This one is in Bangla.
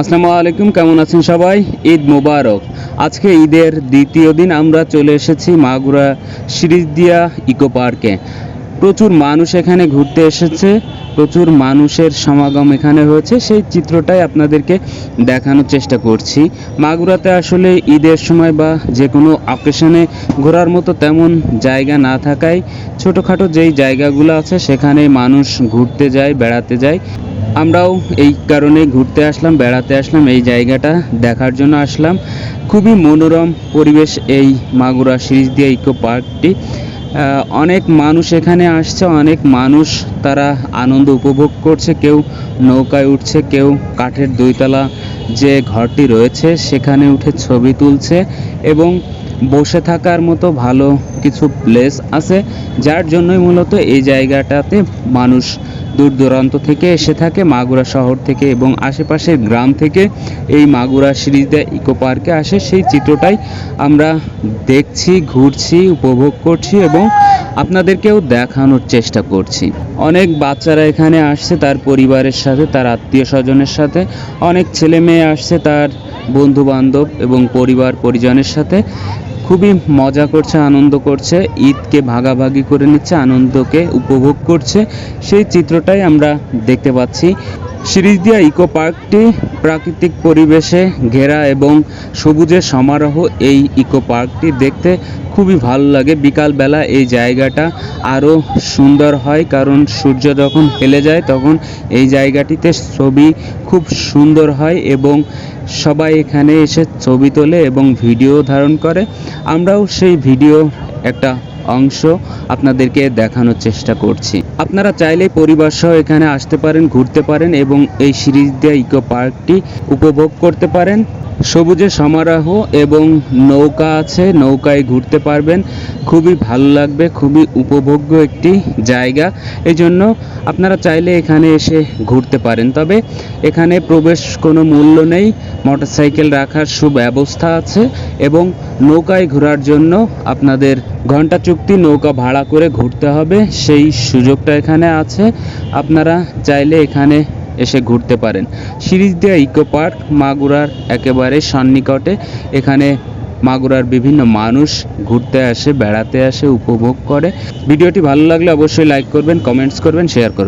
আসসালামু আলাইকুম, কেমন আছেন সবাই? ঈদ মোবারক। আজকে ঈদের দ্বিতীয় দিন আমরা চলে এসেছি মাগুরা সিরিজদিয়া ইকো পার্কে। প্রচুর মানুষ এখানে ঘুরতে এসেছে, প্রচুর মানুষের সমাগম এখানে হয়েছে। সেই চিত্রটাই আপনাদেরকে দেখানোর চেষ্টা করছি। মাগুরাতে আসলে ঈদের সময় বা যে কোনো অকেশনে ঘোরার মতো তেমন জায়গা না থাকায় ছোটোখাটো যেই জায়গাগুলো আছে সেখানে মানুষ ঘুরতে যায়, বেড়াতে যায়। আমরাও এই কারণে ঘুরতে আসলাম, বেড়াতে আসলাম, এই জায়গাটা দেখার জন্য আসলাম। খুবই মনোরম পরিবেশ এই মাগুরা সিরিজ দিয়ে ইকো পার্কটি। অনেক মানুষ এখানে আসছে, অনেক মানুষ তারা আনন্দ উপভোগ করছে, কেউ নৌকায় উঠছে, কেউ কাঠের দুইতলা যে ঘরটি রয়েছে সেখানে উঠে ছবি তুলছে এবং বসে থাকার মতো ভালো কিছু প্লেস আছে, যার জন্যই মূলত এই জায়গাটাতে মানুষ দূর দূরান্ত থেকে এসে থাকে, মাগুরা শহর থেকে এবং আশেপাশের গ্রাম থেকে এই মাগুরা সিরিজে ইকো পার্কে আসে। সেই চিত্রটাই আমরা দেখছি, ঘুরছি, উপভোগ করছি এবং আপনাদেরকেও দেখানোর চেষ্টা করছি। অনেক বাচ্চারা এখানে আসছে, তার পরিবারের সাথে, তার আত্মীয় স্বজনের সাথে। অনেক ছেলে মেয়ে আসছে, তার বন্ধু বান্ধব এবং পরিবার পরিজনের সাথে। খুবই মজা করছে, আনন্দ করছে, ঈদকে ভাগাভাগি করে নিচ্ছে, আনন্দকে উপভোগ করছে। সেই চিত্রটাই আমরা দেখতে পাচ্ছি। সিরিজদিয়া ইকো পার্কটি প্রাকৃতিক পরিবেশে ঘেরা এবং সবুজের সমারোহ এই ইকো পার্কটি দেখতে খুবই ভালো লাগে। বিকালবেলা এই জায়গাটা আরও সুন্দর হয় কারণ সূর্য যখন হেলে যায় তখন এই জায়গাটিতে ছবি খুব সুন্দর হয় এবং সবাই এখানে এসে ছবি তোলে এবং ভিডিও ধারণ করে। আমরাও সেই ভিডিও একটা অংশ আপনাদেরকে দেখানোর চেষ্টা করছি। আপনারা চাইলে পরিবার সহ এখানে আসতে পারেন, ঘুরতে পারেন এবং এই সিরিজ দিয়ে ইকো পার্কটি উপভোগ করতে পারেন। সবুজের সমারোহ এবং নৌকা আছে, নৌকায় ঘুরতে পারবেন। খুবই ভালো লাগবে, খুবই উপভোগ্য একটি জায়গা। এই জন্য আপনারা চাইলে এখানে এসে ঘুরতে পারেন। তবে এখানে প্রবেশ কোনো মূল্য নেই, মোটরসাইকেল রাখার সুব্যবস্থা আছে এবং নৌকায় ঘোরার জন্য আপনাদের ঘণ্টা চুক্তি, নৌকা ভাড়া করে ঘুরতে হবে। সেই সুযোগটা এখানে আছে। আপনারা চাইলে এখানে এসে ঘুরতে পারেন। সিরিজ দেয়া ইকো পার্ক, মাগুরার একেবারে সন্নিকটে। এখানে মাগুরার বিভিন্ন মানুষ ঘুরতে আসে, বেড়াতে আসে, উপভোগ করে। ভিডিওটি ভালো লাগলে অবশ্যই লাইক করবেন কমেন্টস করবেন শেয়ার করবেন।